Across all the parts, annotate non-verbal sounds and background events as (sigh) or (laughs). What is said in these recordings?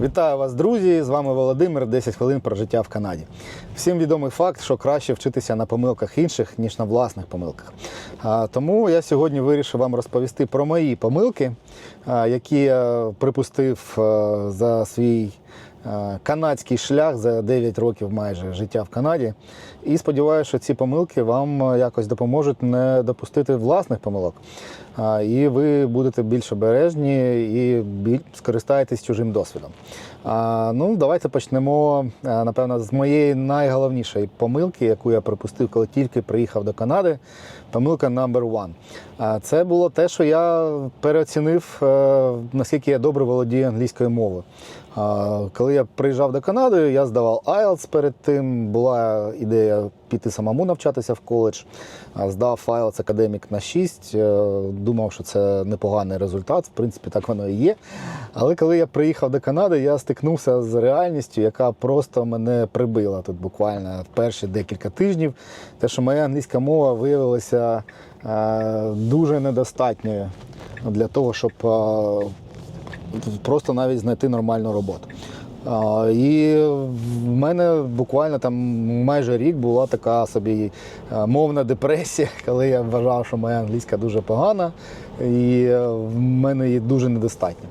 Вітаю вас, друзі! З вами Володимир. 10 хвилин про життя в Канаді. Всім відомий факт, що краще вчитися на помилках інших, ніж на власних помилках. Тому я сьогодні вирішив вам розповісти про мої помилки, які я припустив за свій канадський шлях за 9 років майже життя в Канаді. І сподіваюся, що ці помилки вам якось допоможуть не допустити власних помилок. І ви будете більш обережні і скористаєтесь чужим досвідом. Ну, давайте почнемо, напевно, з моєї найголовнішої помилки, яку я припустив, коли тільки приїхав до Канади. Помилка number one. Це було те, що я переоцінив, е, наскільки я добре володію англійською мовою. Коли я приїжджав до Канади, я здавав IELTS перед тим. Була ідея піти самому навчатися в коледж. Здав IELTS академік на 6. е, Думав, що це непоганий результат. В принципі, так воно і є. Але коли я приїхав до Канади, я стикнувся з реальністю, яка просто мене прибила тут буквально перші декілька тижнів. Те, що моя англійська мова виявилася е, дуже недостатньою для того, щоб е, просто навіть знайти нормальну роботу. І в мене буквально там майже рік була така собі е, мовна депресія, (laughs) коли я вважав, що моя англійська дуже погана, і е, в мене її дуже недостатньо.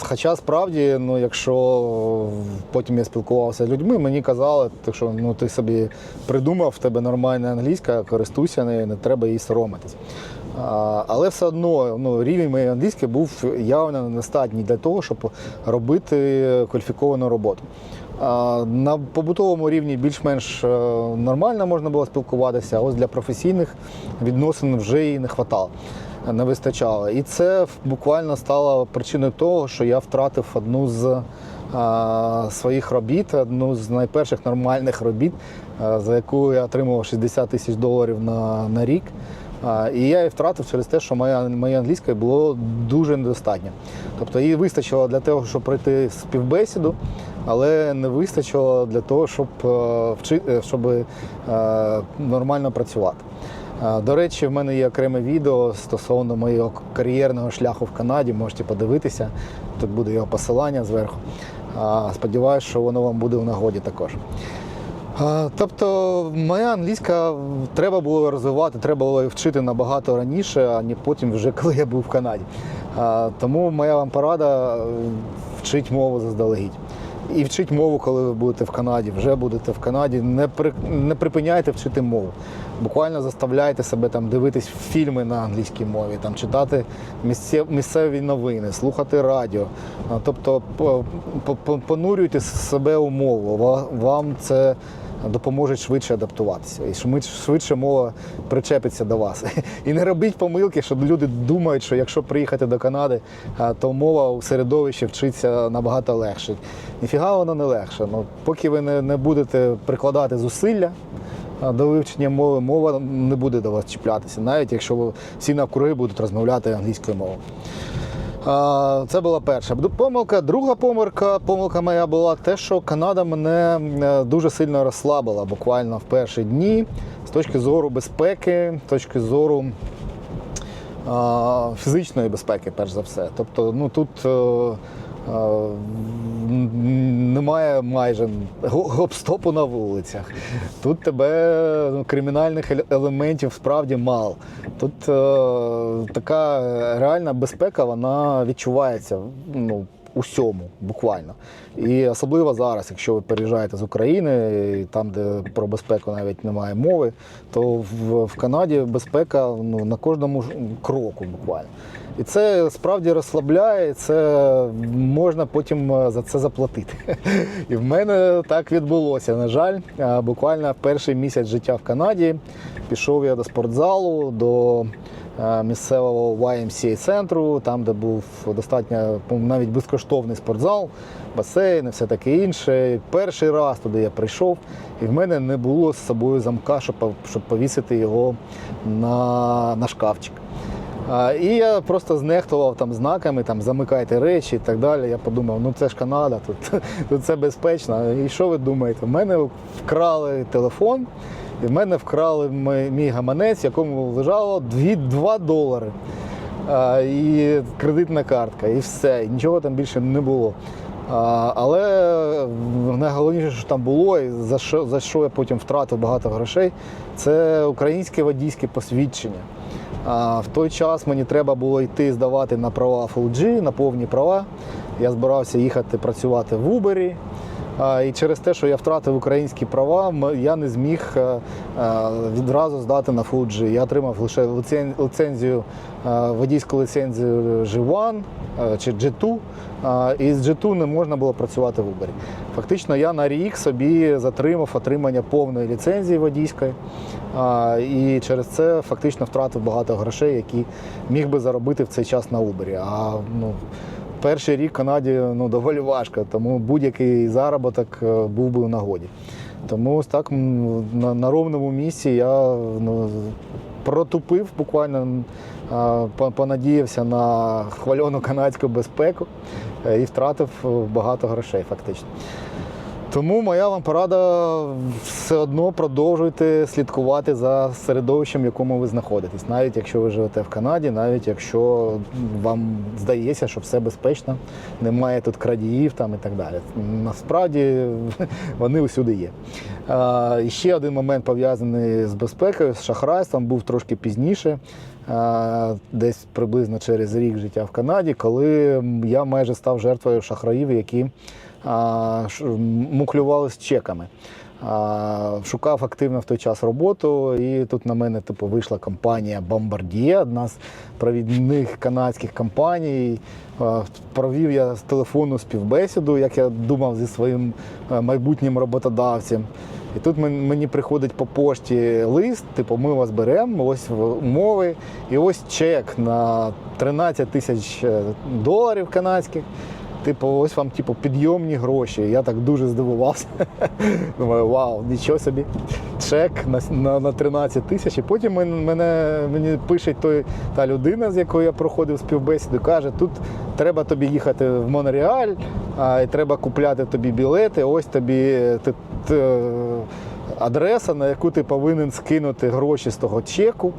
Хоча справді, ну якщо потім я спілкувався з людьми, мені казали, що ну ти собі придумав, в тебе нормальна англійська, користуйся нею, не треба її соромитись. Але все одно ну, рівень моєї англійської був явно недостатній для того, щоб робити кваліфіковану роботу. На побутовому рівні більш-менш е, нормально можна було спілкуватися, а ось для професійних відносин вже її не вистачало. Не вистачало. І це буквально стало причиною того, що я втратив одну з своїх робіт, одну з найперших нормальних робіт, за яку я отримував 60 тисяч доларів на, на рік. І я її втратив через те, що моя, моя англійська було дуже недостатньо. Тобто її вистачило для того, щоб пройти співбесіду, але не вистачило для того, щоб, е, е, щоб е, нормально працювати. До речі, в мене є окреме відео стосовно моєго кар'єрного шляху в Канаді. Можете подивитися. Тут буде його посилання зверху. А, Сподіваюсь, що воно вам буде в нагоді також. Тобто моя англійська треба було розвивати, треба було вчити набагато раніше, а не потім, вже (laughs) коли я був в Канаді. Тому моя вам порада е, вчить мову заздалегідь. І вчить мову, коли ви будете в Канаді, вже будете в Канаді. Не при, не припиняйте вчити мову. Буквально заставляйте себе там дивитись фільми на англійській мові, там читати місцев, місцеві новини, слухати радіо. Тобто по- по- по- понурюйте себе у мову. Вам це допоможе швидше адаптуватися. І швидше, мова причепиться до вас. (laughs) І не робіть помилки, що люди думають, що якщо приїхати до Канади, то мова у середовищі вчиться набагато легше. Ніфіга воно не легше. Ну, поки ви не, будете прикладати зусилля. До вивчення мови мова не буде до вас чіплятися, навіть якщо всі навкруги будуть розмовляти англійською мовою. Це була перша помилка. Друга помилка, помилка моя була те, що Канада мене е, дуже сильно розслабила буквально в перші дні з точки зору безпеки, з точки зору фізичної безпеки, перш за все. Тобто, ну тут е, немає майже го- гоп-стопу на вулицях. Тут тебе ну, кримінальних елементів справді мало. Тут е, така реальна безпека, вона відчувається ну, усьому, буквально. І особливо зараз, якщо ви переїжджаєте з України, і там, де про безпеку навіть немає мови, то в, в Канаді безпека ну, на кожному кроку буквально. І це справді розслабляє, це можна потім е, за це заплатити. (laughs) І в мене так відбулося. На жаль, Е, буквально перший місяць життя в Канаді пішов я до спортзалу, до місцевого YMCA центру, там, де був достатньо навіть безкоштовний спортзал, басейн і все таке інше. Перший раз туди я прийшов, і в мене не було з собою замка, щоб, щоб повісити його на, на шкафчик. І я просто знехтував там знаками, там замикайте речі і так далі. Я подумав, ну це ж Канада, тут, (laughs) тут це безпечно. І що ви думаєте? В мене вкрали телефон, і в мене вкрали мій, гаманець, в якому лежало 2, 2 долари. І кредитна картка, і все, і нічого там більше не було. Але найголовніше, що там було, і за що, за що я потім втратив багато грошей, це українське водійське посвідчення. А в той час мені треба було йти здавати на права Full G, на повні права. Я збирався їхати працювати в Uber. І через те, що я втратив українські права, я не зміг е, е, відразу здати на Full Я отримав лише ліцензію, е, водійську ліцензію G1 е, чи G2. І з G2 не можна було працювати в Uber. Фактично, я на рік собі затримав отримання повної ліцензії водійської. І через це фактично втратив багато грошей, які міг би заробити в цей час на Uber. А ну, перший рік Канаді ну, доволі важко, тому будь-який заробіток е, був би у нагоді. Тому ось так на, на ровному місці я ну, протупив буквально, понадіявся на хвальону канадську безпеку е, і втратив е, багато грошей фактично. Тому моя вам порада все одно продовжуйте слідкувати за середовищем, в якому ви знаходитесь, навіть якщо ви живете в Канаді, навіть якщо вам здається, що все безпечно, немає тут крадіїв там і так далі. Насправді (laughs) вони усюди є. Ще один момент пов'язаний з безпекою, з шахрайством, був трошки пізніше. Десь приблизно через рік життя в Канаді, коли я майже став жертвою шахраїв, які муклювали з чеками. Шукав активно в той час роботу, і тут на мене типу, вийшла компанія Bombardier, одна з провідних канадських компаній. Провів я з телефону співбесіду, як я думав, зі своїм е, майбутнім роботодавцем. І тут мені приходить по пошті лист, типу, ми вас беремо, ось умови, і ось чек на 13 тисяч е, доларів канадських. Типу, ось вам типу, підйомні гроші. Я так дуже здивувався. (laughs) Думаю, вау, нічого собі. Чек на, на, на 13 тисяч. І потім мен- мене, мені пише той, та людина, з якою я проходив співбесіду, каже, тут треба тобі їхати в Монреаль, а, і треба купляти тобі білети, ось тобі ти, ти, адреса, на яку ти повинен скинути гроші з того чеку.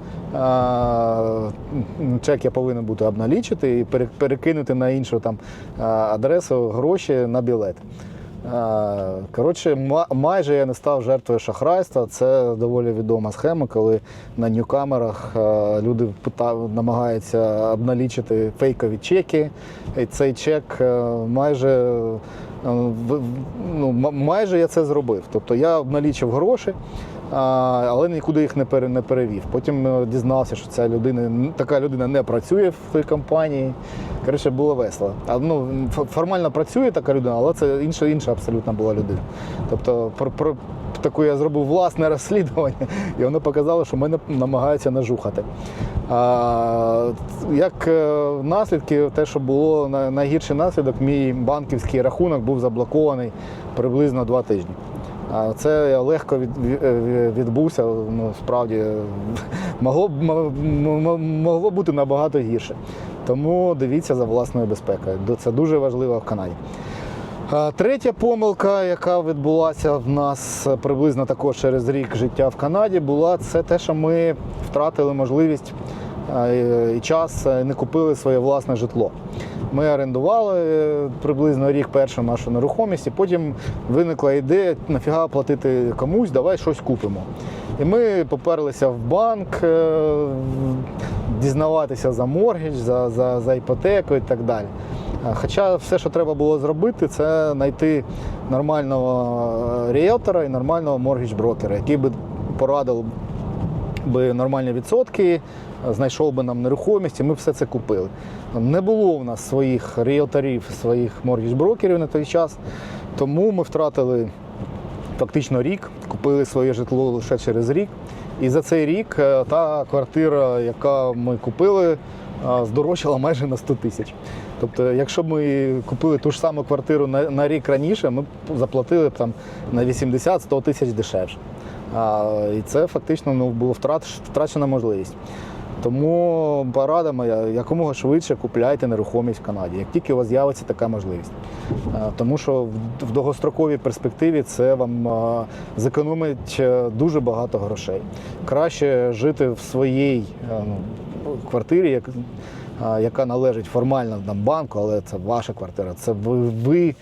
Чек я повинен бути обналічити і перекинути на іншу там адресу гроші на білет. Коротше, майже я не став жертвою шахрайства. Це доволі відома схема, коли на ньюкамерах люди намагаються обналічити фейкові чеки. І цей чек майже ну, майже я це зробив. Тобто я обналічив гроші, але нікуди їх не перевів. Потім е, дізнався, що ця людина, така людина не працює в тій компанії. Коротше, було весело. А, ну, формально працює така людина, але це інша, інша абсолютно була людина. Тобто, про, про таку я зробив власне розслідування, і воно показало, що мене намагаються нажухати. А, як е, наслідки, те, що було на- найгірший наслідок, мій банківський рахунок був заблокований приблизно два тижні. А Це легко від, від- відбувся. Ну, справді (laughs) могло, могло бути набагато гірше. Тому дивіться за власною безпекою. Це дуже важливо в Канаді. Третя помилка, яка відбулася в нас приблизно також через рік життя в Канаді, була це те, що ми втратили можливість е, і час е, не купили своє власне житло. Ми орендували е, приблизно рік першу нашу нерухомість, і потім виникла ідея, нафіга платити комусь, давай щось купимо. І ми поперлися в банк е, дізнаватися за моргідж, за, за, за іпотеку і так далі. Хоча все, що треба було зробити, це знайти нормального е, ріелтора і нормального моргідж-брокера, який би порадив би нормальні відсотки, знайшов би нам нерухомість, і ми все це купили. Не було в нас своїх ріелторів, своїх моргідж-брокерів на той час, тому ми втратили фактично рік, купили своє житло лише через рік. І за цей рік е, та квартира, яка ми купили, здорожчала майже на 100 тисяч. Тобто, якщо б ми купили ту ж саму квартиру на, на рік раніше, ми б заплатили б там на 80-100 тисяч дешевше. А, і це фактично ну, було втрат, втрачена можливість. Тому порада моя, якомога швидше купляйте нерухомість в Канаді, як тільки у вас з'явиться така можливість. Тому що в- довгостроковій перспективі це вам зекономить е, дуже багато грошей. Краще жити в своїй е, ну, квартирі, яка належить формально нам банку, але це ваша квартира. Це ви, ви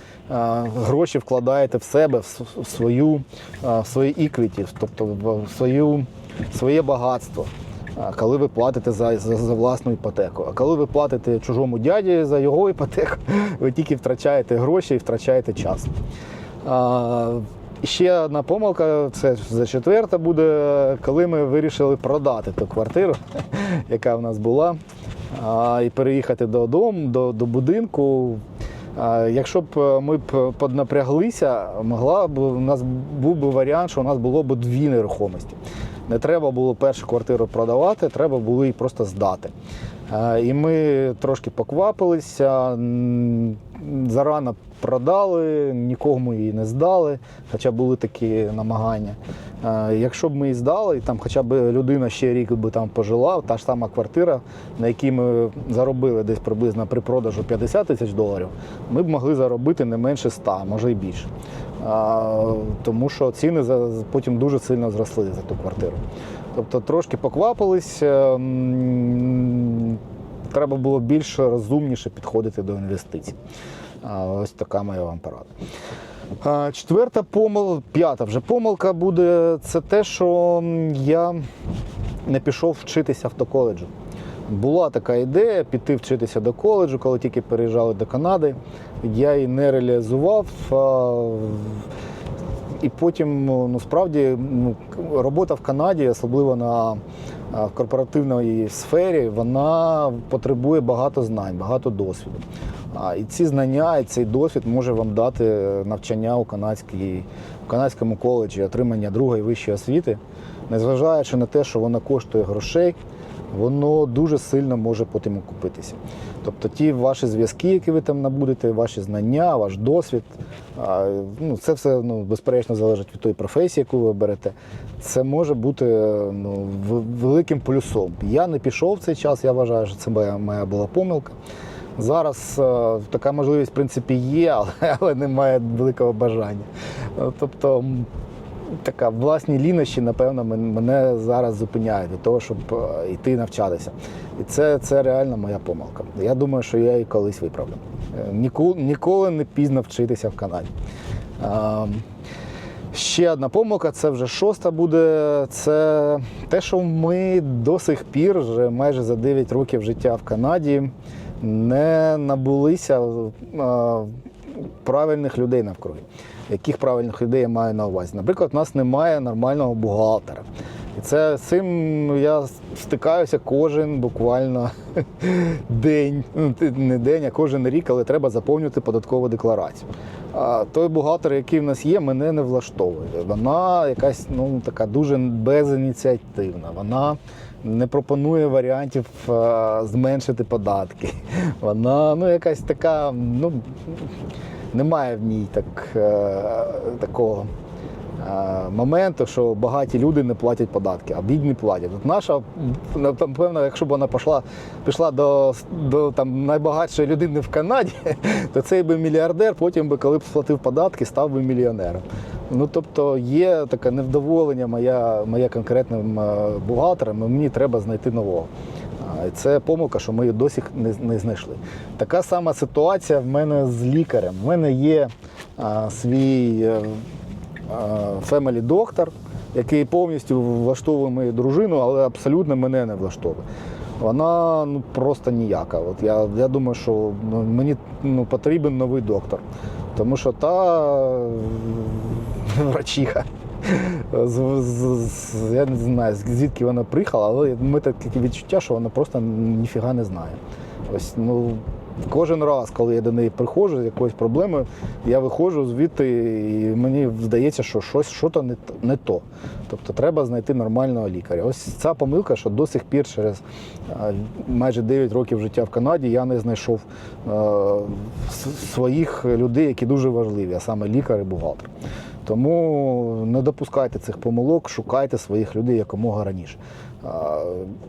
гроші вкладаєте в себе, в свою в свої іквіті, тобто в свою, своє багатство. Коли ви платите за, за, за власну іпотеку. А коли ви платите чужому дяді за його іпотеку, (laughs) ви тільки втрачаєте гроші і втрачаєте час. А, ще одна помилка, це за четверта буде, коли ми вирішили продати ту квартиру, (laughs) яка в нас була, і переїхати додому, до, до будинку. Якщо б ми б поднапряглися, могла б у нас був би варіант, що у нас було б дві нерухомості. Не треба було першу квартиру продавати, треба було її просто здати. Е, І ми трошки поквапилися, зарано продали, нікому її не здали, хоча були такі намагання. Е, Якщо б ми її здали, і там хоча б людина ще рік би там пожила, та ж сама квартира, на якій ми заробили десь приблизно при продажу 50 тисяч доларів, ми б могли заробити не менше 100, може і більше. Тому що ціни потім дуже сильно зросли за ту квартиру. Тобто трошки поквапились, е, треба було більш розумніше підходити до інвестицій. Ось така моя вам порада. Четверта помилка, п'ята вже помилка буде це те, що я не пішов вчитися автоколеджу. Була така ідея піти вчитися до коледжу, коли тільки переїжджали до Канади. Я її не реалізував. І потім, ну справді, ну, робота в Канаді, особливо на в корпоративній сфері, вона потребує багато знань, багато досвіду. А, і ці знання, і цей досвід може вам дати навчання у канадській, в канадському коледжі, отримання другої вищої освіти, незважаючи на те, що вона коштує грошей, воно дуже сильно може потім окупитися. Тобто ті ваші зв'язки, які ви там набудете, ваші знання, ваш досвід, ну, це все ну, безперечно залежить від тої професії, яку ви берете. Це може бути ну, великим плюсом. Я не пішов в цей час, я вважаю, що це моя, була помилка. Зараз е, така можливість, в принципі, є, але, (laughs) але немає великого бажання. Тобто, така власні лінощі, напевно, мене зараз зупиняють від того, щоб е, йти навчатися. І це, це реально моя помилка. Я думаю, що я її колись виправлю. Е, Ніколи, ніколи не пізно вчитися в Канаді. Ще одна помилка, це вже шоста буде. Це те, що ми до сих пір, вже майже за 9 років життя в Канаді, не набулися е, правильних людей навкруги. Яких правильних людей я маю на увазі? Наприклад, у нас немає нормального бухгалтера. І це з цим я стикаюся кожен буквально (laughs) день, ну не день, а кожен рік, але треба заповнювати податкову декларацію. А той бухгалтер, який в нас є, мене не влаштовує. Вона якась ну така дуже безініціативна. Вона не пропонує варіантів е, зменшити податки. (laughs) Вона ну якась така, ну немає в ній так, е, такого е, моменту, що багаті люди не платять податки, а бідні платять. От наша, напевно, якщо б вона пішла, пішла до, до там, найбагатшої людини в Канаді, (laughs) то цей би мільярдер, потім би, коли б сплатив податки, став би мільйонером. Ну, тобто є таке невдоволення моя, моє конкретним е, бухгалтером, мені треба знайти нового. Це помилка, що ми її досі не, не знайшли. Така сама ситуація в мене з лікарем. В мене є а, свій фемелі доктор, який повністю влаштовує мою дружину, але абсолютно мене не влаштовує. Вона ну, просто ніяка. От я, я думаю, що ну, мені ну, потрібен новий доктор. Тому що та (laughs) врачиха. Я не знаю, звідки вона приїхала, але ми таке відчуття, що вона просто ніфіга не знає. Ось, ну, кожен раз, коли я до неї приходжу з якоюсь проблемою, я виходжу звідти, і мені здається, що щось що то не, не то. Тобто треба знайти нормального лікаря. Ось ця помилка, що до сих пір, через е, майже 9 років життя в Канаді, я не знайшов е, своїх людей, які дуже важливі, а саме лікар і бухгалтер. Тому не допускайте цих помилок, шукайте своїх людей якомога раніше.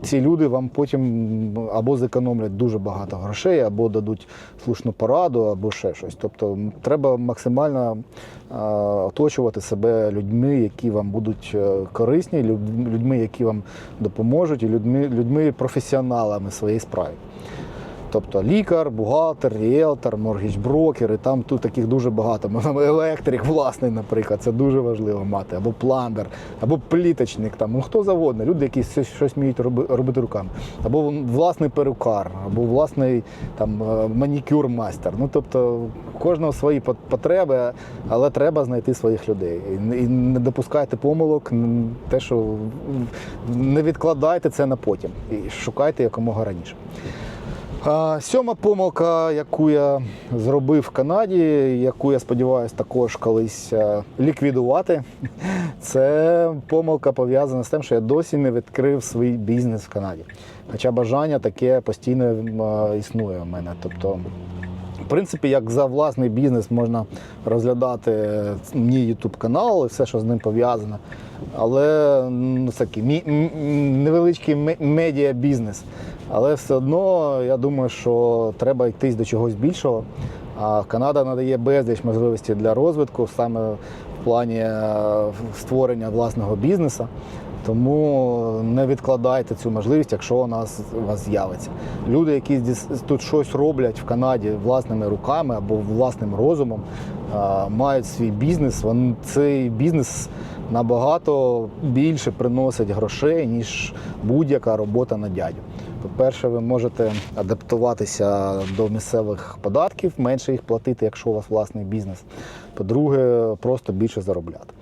Ці люди вам потім або зекономлять дуже багато грошей, або дадуть слушну пораду, або ще щось. Тобто треба максимально оточувати себе людьми, які вам будуть е, корисні, людьми, які вам допоможуть, і людьми, людьми професіоналами в своїй справі. Тобто лікар, бухгалтер, ріелтор, моргіч-брокер, і там тут таких дуже багато. Електрик власний, наприклад, це дуже важливо мати, або пломбер, або пліточник, там, ну хто завгодно, люди, які щось, вміють робити руками, або власний перукар, або власний там, е, манікюр-майстер. Ну, тобто, кожного свої пот- потреби, але треба знайти своїх людей. І не- допускайте помилок, те, що не відкладайте це на потім і шукайте якомога раніше. Сьома помилка, яку я зробив в Канаді, яку я сподіваюся також колись е, ліквідувати, (laughs) це помилка пов'язана з тим, що я досі не відкрив свій бізнес в Канаді. Хоча бажання таке постійно е, існує у мене. Тобто, в принципі, як за власний бізнес можна розглядати мій YouTube канал і все, що з ним пов'язано. Але ну, такий невеличкий ме- медіа-бізнес. Але все одно я думаю, що треба йти до чогось більшого. А Канада надає безліч можливостей для розвитку саме в плані е, створення власного бізнесу. Тому не відкладайте цю можливість, якщо у нас у вас з'явиться. Люди, які тут щось роблять в Канаді власними руками або власним розумом, мають свій бізнес. Вони цей бізнес набагато більше приносить грошей, ніж будь-яка робота на дядю. По-перше, ви можете адаптуватися до місцевих податків, менше їх платити, якщо у вас власний бізнес. По-друге, просто більше заробляти.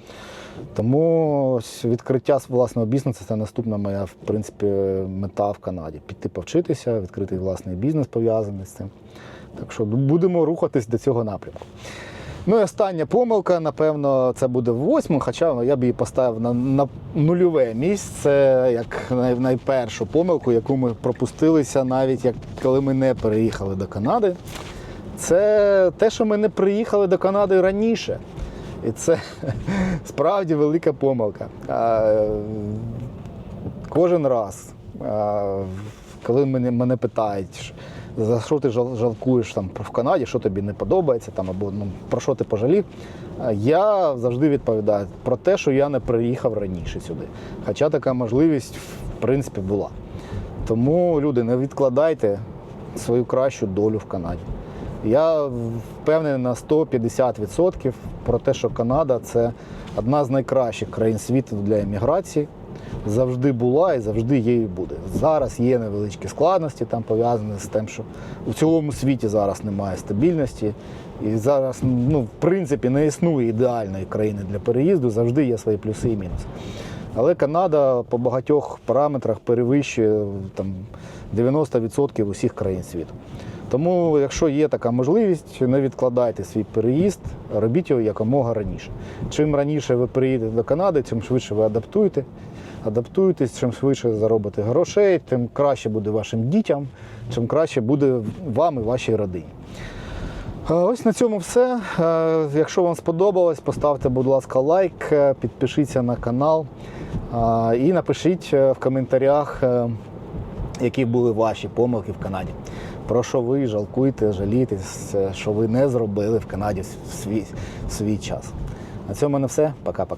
Тому відкриття власного бізнесу це наступна моя, в принципі, мета в Канаді. Піти повчитися, відкрити власний бізнес пов'язаний з цим. Так що будемо рухатись до цього напрямку. Ну і остання помилка, напевно, це буде восьму, хоча я б її поставив на, на нульове місце, як най, найпершу помилку, яку ми пропустилися, навіть як коли ми не переїхали до Канади. Це те, що ми не приїхали до Канади раніше. І це (laughs) справді велика помилка. А, Кожен раз, а, коли мене, мене питають, за що ти жалкуєш там в Канаді, що тобі не подобається, там, або ну, про що ти пожалів, я завжди відповідаю про те, що я не приїхав раніше сюди. Хоча така можливість, в принципі, була. Тому, люди, не відкладайте свою кращу долю в Канаді. Я впевнений на 150% про те, що Канада це одна з найкращих країн світу для еміграції. Завжди була і завжди є буде. Зараз є невеличкі складності там пов'язані з тим, що у цілому світі зараз немає стабільності. І зараз, ну, в принципі, не існує ідеальної країни для переїзду, завжди є свої плюси і мінуси. Але Канада по багатьох параметрах перевищує там 90% усіх країн світу. Тому, якщо є така можливість, не відкладайте свій переїзд, робіть його якомога раніше. Чим раніше ви приїдете до Канади, тим швидше ви адаптуєте, адаптуєтесь, чим швидше заробите грошей, тим краще буде вашим дітям, чим краще буде вам і вашій родині. Е, Ось на цьому все. Е, Якщо вам сподобалось, поставте, будь ласка, лайк, е, підпишіться на канал і напишіть в коментарях, які були ваші помилки в Канаді. Про що ви жалкуєте, жалієтесь, що ви не зробили в Канаді в свій, в свій час. На цьому в мене все. Пока-пока.